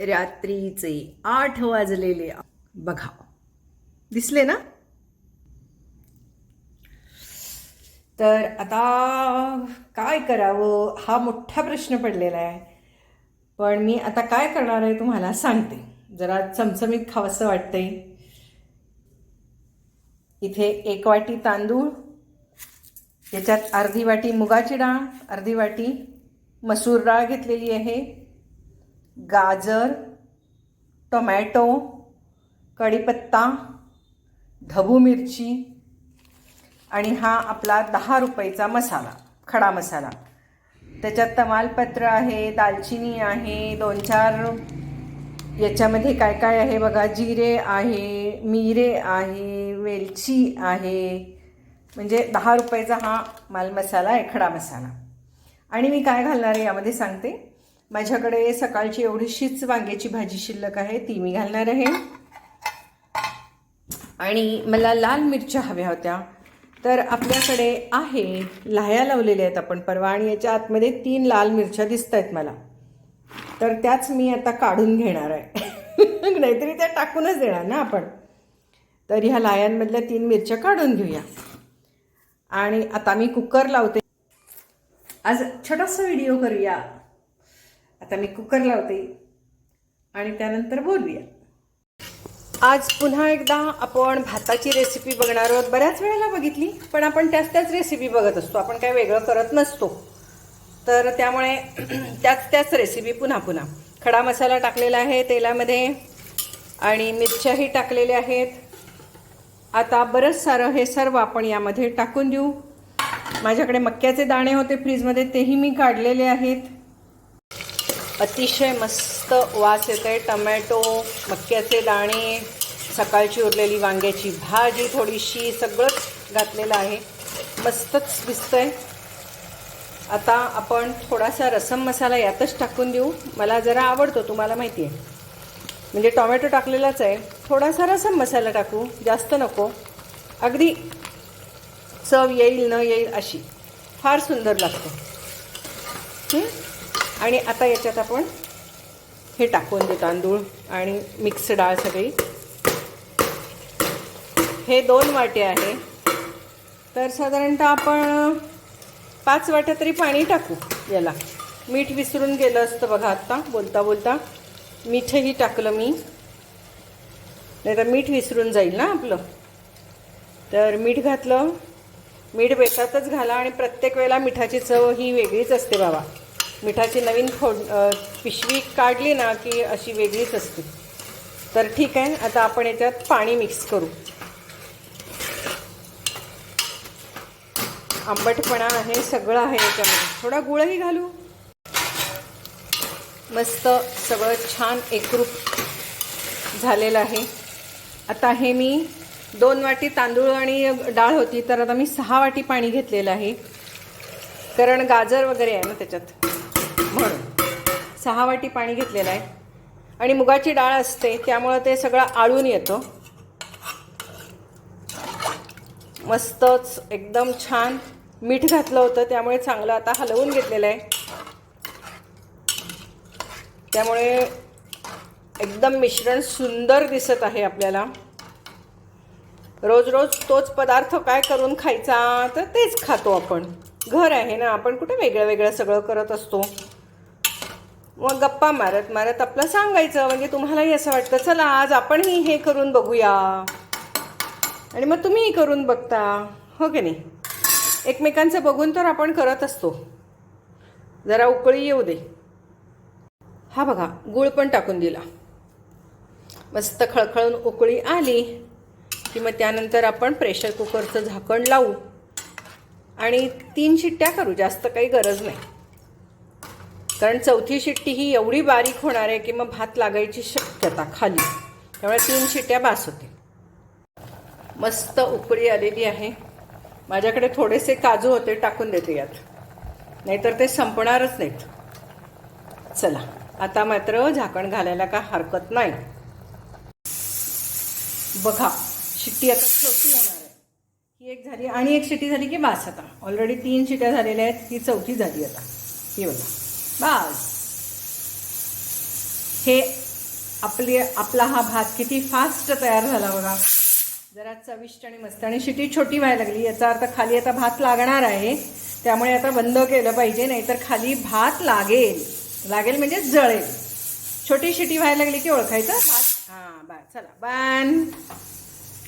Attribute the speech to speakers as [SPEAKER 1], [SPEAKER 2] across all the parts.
[SPEAKER 1] रात्रीचे आठ वाजलेले. बघा. दिसले ना? तर आता काय करावं? हा मोठा प्रश्न पडलेला आहे. पण मी आता काय करणार आहे तुम्हाला सांगते. जरा चमचमीत खावंसं वाटतंय. इथे एक वाटी तांदूळ याच्यात अर्धी वाटी मुगाची डाळ अर्धी वाटी मसूर डाळ घेतलेली आहे. गाजर टोमॅटो कढीपत्ता ढबू मिरची आणि हा आपला दहा रुपयाचा मसाला खडा मसाला. त्याच्यात तमालपत्र आहे दालचिनी आहे दोन चार याच्यामध्ये काय काय आहे बघा? जिरे आहे मिरे आहे वेलची आहे. म्हणजे दहा रुपयाचा हा मालमसाला आहे खडा मसाला. आणि मी काय घालणार आहे यामध्ये सांगते. माझ्याकडे सकाळची एवढीशीच वांग्याची भाजी शिल्लक आहे ती मी घालणार आहे. आणि मला लाल मिरच्या हव्या होत्या. तर आपल्याकडे आहे लाह्या लावलेल्या आहेत आपण परवा आणि याच्या आतमध्ये तीन लाल मिरच्या दिसत आहेत मला. तर त्याच मी आता काढून घेणार आहे. नाहीतरी त्या टाकूनच देणार ना आपण. तर ह्या लाह्यांमधल्या तीन मिरच्या काढून घेऊया. आणि आता मी कुकर लावते. आज छोटासा व्हिडिओ करूया. आता मी कुकर लावते. आणि त्यानंतर बोलूया. आज पुन्हा एकदा आपण भाताची रेसिपी बघणार आहोत. बऱ्याच वेळेला बघितली पण आपण त्याच त्याच रेसिपी बघत असतो. आपण काय वेगळं करत नसतो. तर त्यामुळे त्याच त्याच रेसिपी पुन्हा पुन्हा. खडा मसाला टाकलेला आहे तेलामध्ये आणि मिरच्याही टाकलेल्या आहेत. आता बरंच सारं हे सर्व आपण यामध्ये टाकून देऊ. माझ्याकडे मक्याचे दाणे होते फ्रीजमध्ये तेही मी काढलेले आहेत. अतिशय मस्त वास येत आहे टमॅटो मक्याचे दाणे सकाळची उरलेली वांग्याची भाजी थोडीशी सगळंच घातलेलं आहे. मस्तच दिसतंय. आता आपण थोडासा रसम मसाला यातच टाकून देऊ. मला जरा आवडतो तुम्हाला माहिती आहे. म्हणजे टोमॅटो टाकलेलाच आहे. थोडासा रसम मसाला टाकू जास्त नको. अगदी चव येईल न येईल अशी. फार सुंदर लागतो. आणि आता याच्यात आपण हे टाकून देऊ तांदूळ आणि मिक्स डाळ सगळी. हे दोन वाटे आहे. तर साधारणतः आपण पाच वाट्या तरी पाणी टाकू याला. मीठ विसरून गेलं असतं बघा आत्ता बोलता बोलता. मीठही टाकलं मी. नाही तर मीठ विसरून जाईल ना आपलं. तर मीठ घातलं. मीठ बेतातच घाला आणि प्रत्येक वेळेला मिठाची चव ही वेगळीच असते बाबा. मिठाची नवीन फोड पिशवी काढली ना की अशी वेगळीच असते. तर ठीक आहे आता आपण याच्यात पाणी मिक्स करू. आंबटपणा आहे सगळं आहे याच्यामध्ये. थोडा गुळही घालू. मस्त सगळं छान एकरूप झालेलं आहे. आता हे मी दोन वाटी तांदूळ आणि डाळ होती तर आता मी सहा वाटी पाणी घेतलेलं आहे. कारण गाजर वगैरे आहे ना त्याच्यात. म्हणून सहा वाटी पाणी घेतलेलं आहे. आणि मुगाची डाळ असते त्यामुळं ते सगळं आळून येतं. मस्तच एकदम छान मीठ घातलं होतं त्यामुळे चांगलं आता हलवून घेतलेलं आहे. त्यामुळे एकदम मिश्रण सुंदर दिसत आहे आपल्याला. रोज रोज तोच पदार्थ काय करून खायचा तर तेच खातो आपण. घर आहे ना आपण कुठे वेगळं वेगळं सगळं करत असतो. मग गप्पा मारत मारत आपलं सांगायचं म्हणजे तुम्हालाही असं वाटतं चला आज आपणही हे करून बघूया. आणि मग तुम्हीही करून बघता. हो की नाही? एकमेकांचं बघून तर आपण करत असतो. जरा उकळी येऊ दे. हा बघा गूळ पण टाकून दिला. मस्त खळखळून उकळी आली की मग त्यानंतर आपण प्रेशर कुकरचं झाकण लावू. आणि तीन शिट्ट्या करू जास्त काही गरज नाही. कारण चौथी शिट्टी ही एवढी बारीक होणार आहे की मग भात लागायची शक्यता खाली. त्यामुळे तीन शिट्ट्या बास होते मस्त उकळी आलेली आहे. माझ्याकडे थोडेसे काजू होते टाकून देते यात. नाहीतर ते संपणारच नाहीत. चला आता मात्र झाकण घालायला का हरकत नाही. बघा शिट्टी आता छोटी होणार आहे. ही एक झाली आणि एक शिट्टी झाली की बास आता. ऑलरेडी तीन शिट्ट्या झालेल्या आहेत ही चौथी झाली आता. ही बघा. बस. हे आपली आपला हा भात किती फास्ट तयार झाला बघा. जरा चविष्ट आणि मस्त. आणि शिटी छोटी व्हायला लागली. याचा अर्थ खाली आता भात लागणार आहे. त्यामुळे आता बंद केलं पाहिजे नाहीतर खाली भात लागेल. लागेल म्हणजे जळेल. छोटी शिटी व्हायला लागली की ओळखायचं? भात. हां बा चला. बन.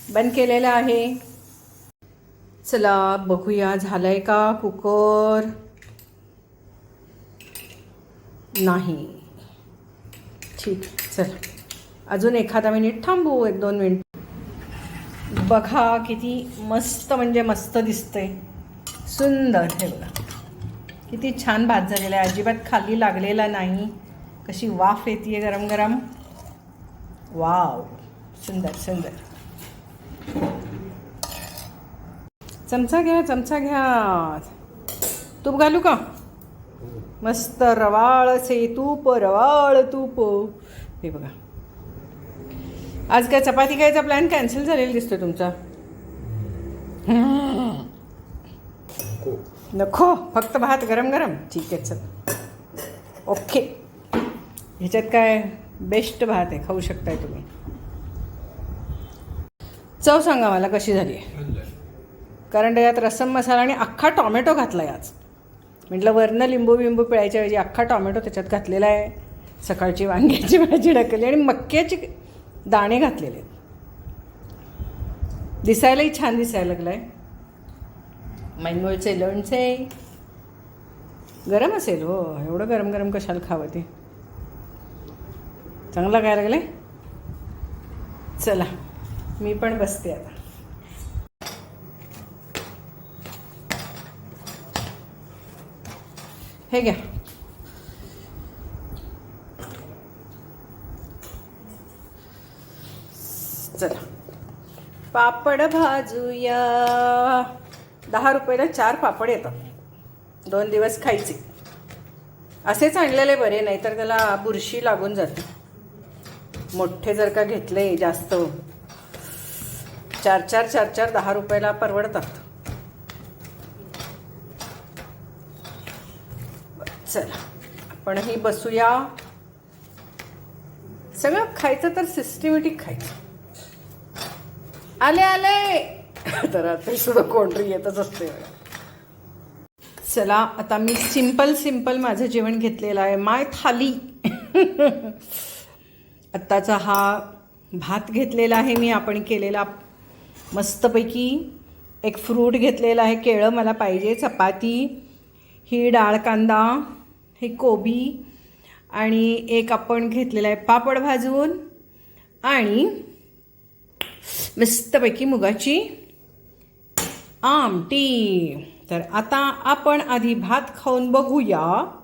[SPEAKER 1] बंद केलेलं आहे. चला बघूया. झालंय का कुकर? नाही. ठीक चल. अजून एखादा मिनिट थांबू एक दोन मिनिट. बघा किती मस्त म्हणजे मस्त दिसतंय. सुंदर हे बघा. किती छान भात झालेला आहे. अजिबात खाली लागलेला नाही. कशी वाफ येते गरम गरम वाव सुंदर सुंदर. चमचा घ्या चमचा घ्या. तूप घालू का? मस्त रवाळ से तूप रवाळ तूप. हे बघा. आज काय चपाती खायचा प्लॅन कॅन्सल झालेला दिसतोय तुमचा? नको. फक्त भात गरम गरम. ठीक आहे चल. ओके ह्याच्यात काय बेस्ट भात आहे? खाऊ शकताय तुम्ही. चव सांगा मला कशी झाली आहे? कारण त्याच्यात रसम मसाला आणि अख्खा टॉमॅटो घातला आहे आज. म्हटलं वरनं लिंबू बिंबू पिळायच्या अख्खा टॉमॅटो त्याच्यात घातलेला आहे. सकाळची वांग्याची भाजी टाकली आणि मक्याची दाणे घातलेले. आहेत दिसायलाही छान दिसायला लागलं आहे मैनमूळचे लोणचे. गरम असेल हो एवढं गरम गरम कशाला खावं ते? चांगलं काय लागलं चला मी पण बसते आता. हे घ्या. चला. पापड भाजूया. दहा रुपयाला चार पापड येतात. दोन दिवस खायचे. असेच आणलेले बरे नाही तर त्याला बुरशी लागून जाते. मोठे जर का घेतले जास्त चार चार चार चार दहा रुपयाला परवडतात. चला आपणही बसूया. सगळं खायचं तर सिस्टमॅटिक खायचं. आले आले. तर आता सुद्धा कोणतरी येतच असते. चला आता मी सिंपल सिंपल माझं जेवण घेतलेलं आहे. माय थाली. आत्ताचा हा भात घेतलेला आहे मी आपण केलेला मस्तपैकी. एक फ्रूट घेतलेला आहे केळं मला पाहिजे चपाती ही डाळ कांदा. हे कोबी आणि एक आपण घेतलेला आहे पापड भाजून आणि मस्तपैकी मुगाची आमटी. तर आता आपण आधी भात खाऊन बघूया.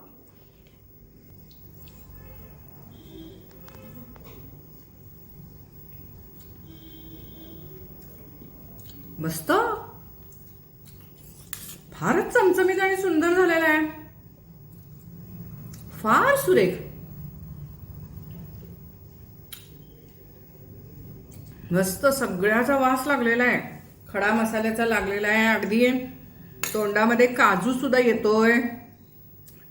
[SPEAKER 1] मस्त. फारच चमचमीत आणि सुंदर झालेला आहे. फार सुरेख मस्त सगळ्याचा वास लागलेला आहे खडा मसाल्याचा लागलेला आहे अगदी. तोंडामध्ये काजू सुद्धा येतोय.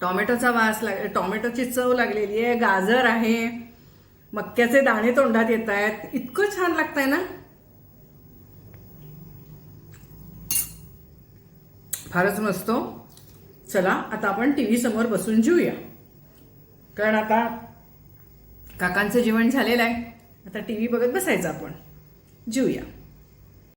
[SPEAKER 1] टॉमॅटोचा वास लाग टॉमॅटोची चव लागलेली आहे. गाजर आहे. मक्याचे दाणे तोंडात येत आहेत. इतकं छान लागतंय ना? फारच मस्त. चला आता आपण टी व्ही समोर बसून जेऊया. कारण आता काकांचं जेवण झालेलं आहे. आता टी व्ही बघत बसायचं आपण. जेऊया.